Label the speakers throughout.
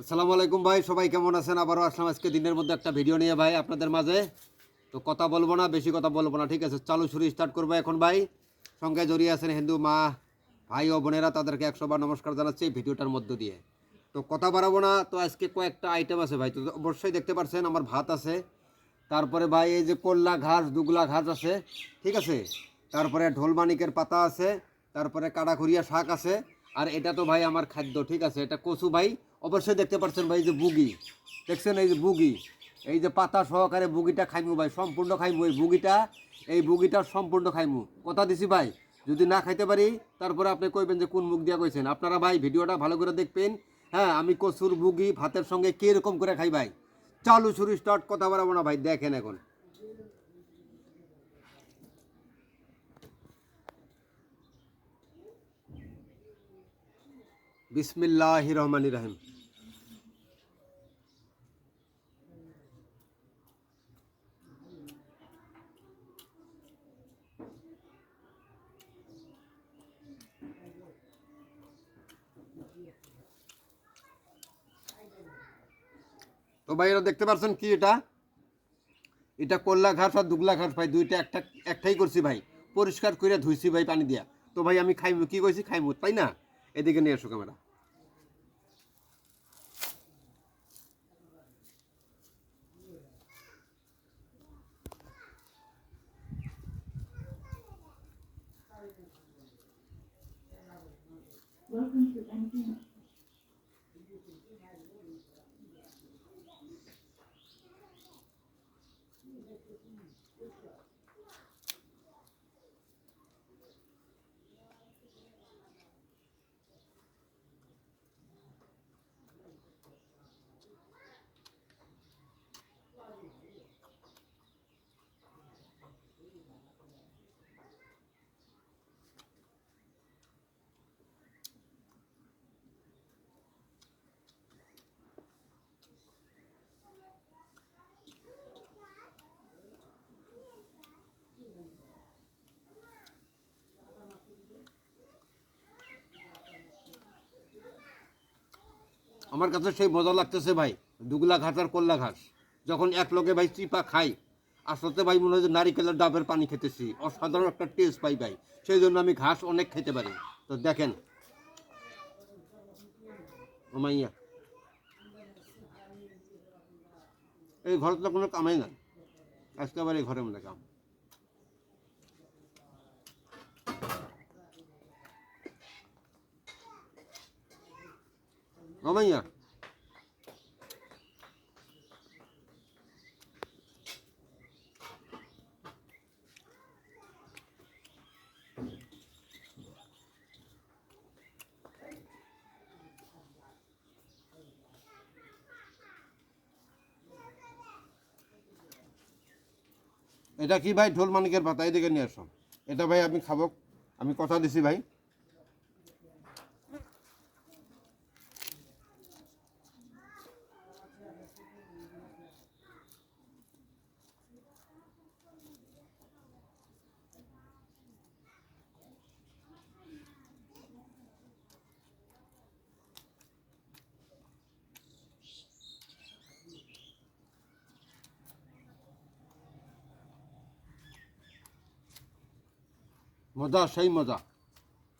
Speaker 1: আসসালামু আলাইকুম ভাই, সবাই কেমন আছেন? আবারও আসলাম আজকে দিনের মধ্যে একটা ভিডিও নিয়ে ভাই আপনাদের মাঝে। তো কথা বলব না, বেশি কথা বলব না, ঠিক আছে? চালু শুরু স্টার্ট করব এখন ভাই। সঙ্গে জড়িয়ে আছেন হিন্দু মা, ভাই ও বোনেরা, তাদেরকে একশোবার নমস্কার জানাচ্ছি এই ভিডিওটার মধ্য দিয়ে। তো কথা বাড়াবো না, তো আজকে কয়েকটা আইটেম আছে ভাই। তো অবশ্যই দেখতে পাচ্ছেন আমার ভাত আছে। তারপরে ভাই এই যে কল্লা ঘাস, দুগলা ঘাস আছে, ঠিক আছে? তারপরে ঢোলমানিকের পাতা আছে, তারপরে কাটাখুরিয়া শাক আছে আর এটা তো ভাই আমার খাদ্য, ঠিক আছে? এটা কচু ভাই, অবশ্যই দেখতে পাচ্ছেন ভাই যে বুগি দেখছেন এই যে বুগি এই যে পাতা সহকারে বুগিটা খাইমু ভাই, সম্পূর্ণ খাইমু এই বুগিটা এই বুগিটা সম্পূর্ণ খাইমু। কথা দিছি ভাই, যদি না খাইতে পারি, তারপরে আপনি কইবেন যে কোন মুখ দিয়া কইছেন। আপনারা ভাই ভিডিওটা ভালো করে দেখবেন হ্যাঁ আমি কচুর বুগি ভাতের সঙ্গে কীরকম করে খাই ভাই। চালু শুরু স্টার্ট কথা বাড়াবো না ভাই, দেখেন এখন। বিসমিল্লাহ রহমান রাহিম তো ভাই এটা দেখতে পাচ্ছেন কি এটা? এটা কল্লা ঘাস আর দুগলা ঘাস ভাই, দুইটা একটা, একটাই করছি ভাই। পরিষ্কার করে ধুইছি ভাই পানি দিয়া। তো ভাই, আমি খাইমু, কি কইছি? খাইমু, তাই না? এদিকে নিয়ে এসো ক্যামেরা।
Speaker 2: Welcome to Engine.
Speaker 1: আমার কাছে সেই মজা লাগতেছে ভাই, দুগলা ঘাস আর কল্লা ঘাস। যখন এক লোকে ভাই চিপা খাই আসলে ভাই মনে হয় যে নারিকেলের ডাবের পানি খেতেছি। অসাধারণ একটা টেস্ট পাই ভাই, সেই জন্য আমি ঘাস অনেক খেতে পারি। তো দেখেন। এই ঘরে তো কোনো কামাই নাই। আজকে আবার এই ঘরের মধ্যে কাম। ও মাইয়া এটা কি ভাই? ঢোল মানিকের পাতা এদিকে নিয়ে আসো। এটা ভাই আমি খাব। আমি কথা দিছি ভাই। মজা, সেই মজা।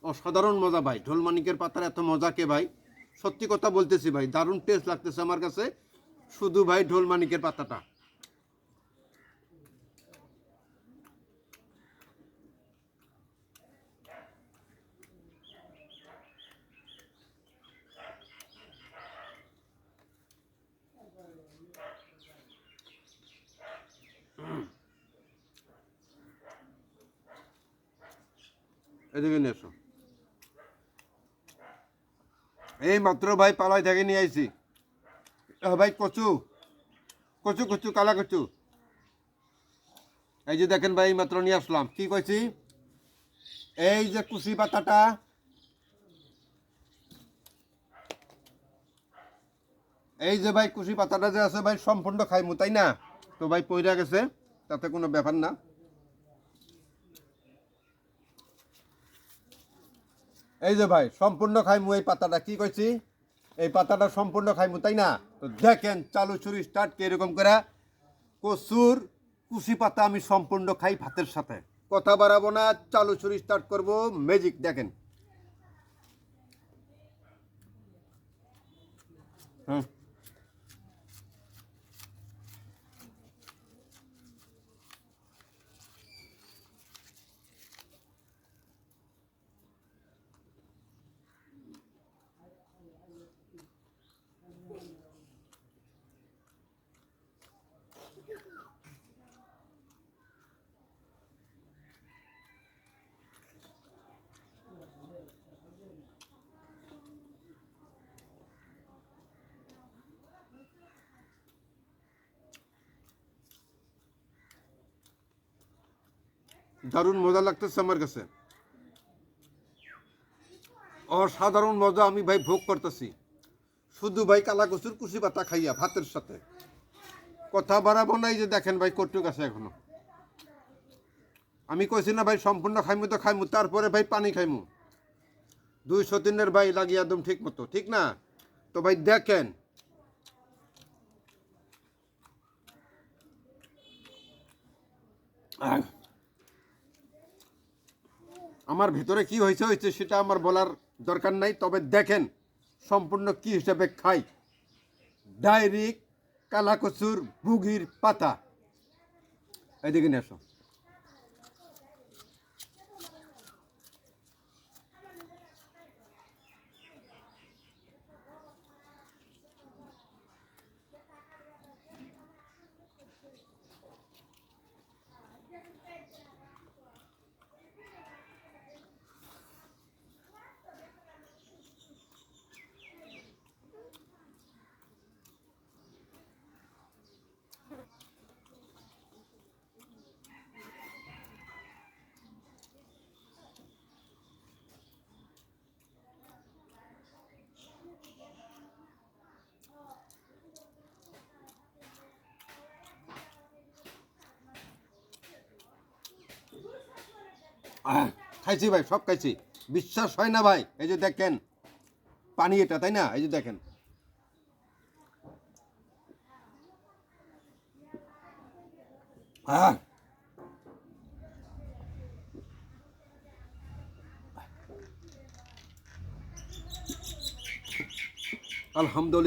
Speaker 1: অসাধারণ মজা ভাই। ঢোল মানিকের পাতার এত মজা কে ভাই? সত্যি কথা বলতেছি ভাই, দারুণ টেস্ট লাগতেছে আমার কাছে। শুধু ভাই ঢোল মানিকের পাতাটা। এদিকে নিয়ে এসো। এই মাত্র ভাই পালাই থেকে নিয়ে আইছি। ভাই কচু কচু কচু, কালা কচু। এই যে দেখেন ভাই মাত্র নিয়ে আসলাম। কি কইছি? এই যে কুচি পাতাটা। এই যে ভাই কুচি পাতাটা যে আছে ভাই, সম্পূর্ণ খাইমু, তাই না? তো ভাই পইরা গেছে, তাতে কোনো ব্যাপার না। এই যে ভাই, সম্পূর্ণ খাইমু এই পাতাটা, কি কইছি? এই পাতাটা সম্পূর্ণ খাইমু, তাই না? তো দেখেন, চালু চুরি স্টার্ট এরকম করে? কচুর কুসি পাতা আমি সম্পূর্ণ খাই ভাতের সাথে। কথা বাড়াবো না, চালু চুরি স্টার্ট করব ম্যাজিক দেখেন। হুম। দারুণ মজা লাগতেছে আমার কাছে। অসাধারণ মজা আমি ভাই ভোগ করতেছি। শুধু ভাই কালা কচুর কুচি পাতা খাইয়া ভাতের সাথে। কথা বাড়াবো নাই যে দেখেন ভাই কটুক আছে এখনও। আমি কইছি না ভাই সম্পূর্ণ খাইমু তো খাইমু, তারপরে ভাই পানি খাইমু। দুইশো তিনের ভাই লাগিয়ে একদম ঠিক মতো, ঠিক না? তো ভাই দেখেন। আহ। আমার ভিতরে কি হয়েছে হয়েছে সেটা আমার বলার দরকার নাই। তবে দেখেন সম্পূর্ণ কি হিসাবে খাই। ডাইরেক্ট কালাকচুর বুগির পাতা। এদিকে নিয়ে আসো। খাইছি ভাই, সব খাইছি। বিশ্বাস হয় না ভাই, এই যে দেখেন, পানি এটা, তাই না? এই যে দেখেন। আলহামদুলিল্লাহ।